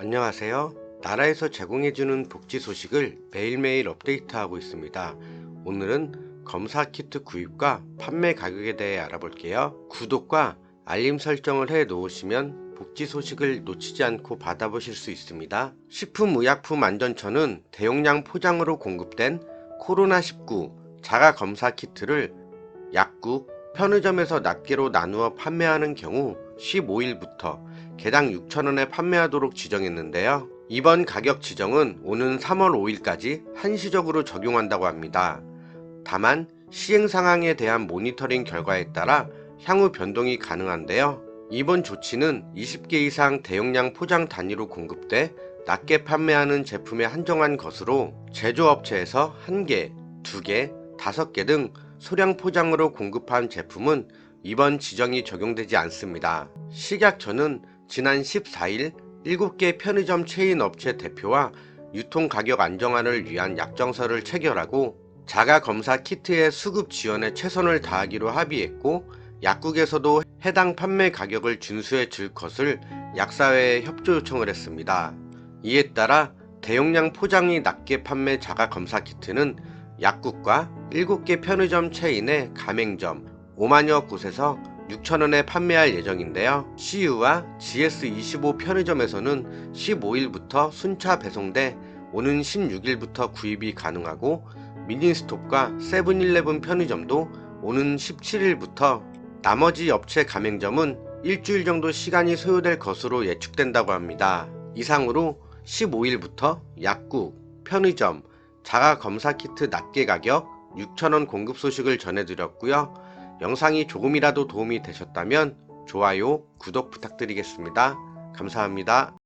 안녕하세요. 나라에서 제공해주는 복지 소식을 매일매일 업데이트하고 있습니다. 오늘은 검사 키트 구입과 판매 가격에 대해 알아볼게요. 구독과 알림 설정을 해 놓으시면 복지 소식을 놓치지 않고 받아보실 수 있습니다. 식품의약품안전처는 대용량 포장으로 공급된 코로나19 자가 검사 키트를 약국, 편의점에서 낱개로 나누어 판매하는 경우 15일부터 개당 6,000원에 판매하도록 지정했는데요. 이번 가격 지정은 오는 3월 5일까지 한시적으로 적용한다고 합니다. 다만 시행 상황에 대한 모니터링 결과에 따라 향후 변동이 가능한데요. 이번 조치는 20개 이상 대용량 포장 단위로 공급돼 낮게 판매하는 제품에 한정한 것으로 제조업체에서 1개, 2개, 5개 등 소량 포장으로 공급한 제품은 이번 지정이 적용되지 않습니다. 식약처는 지난 14일 7개 편의점 체인 업체 대표와 유통 가격 안정화를 위한 약정서를 체결하고 자가 검사 키트의 수급 지원에 최선을 다하기로 합의했고 약국에서도 해당 판매 가격을 준수해 줄 것을 약사회에 협조 요청을 했습니다. 이에 따라 대용량 포장이 낮게 판매 자가 검사 키트는 약국과 7개 편의점 체인의 가맹점 5만여 곳에서 6,000원에 판매할 예정인데요. CU와 GS25 편의점에서는 15일부터 순차 배송돼 오는 16일부터 구입이 가능하고 미니스톱과 세븐일레븐 편의점도 오는 17일부터 나머지 업체 가맹점은 일주일 정도 시간이 소요될 것으로 예측된다고 합니다. 이상으로 15일부터 약국, 편의점, 자가 검사 키트 낱개 가격 6,000원 공급 소식을 전해드렸고요. 영상이 조금이라도 도움이 되셨다면 좋아요, 구독 부탁드리겠습니다. 감사합니다.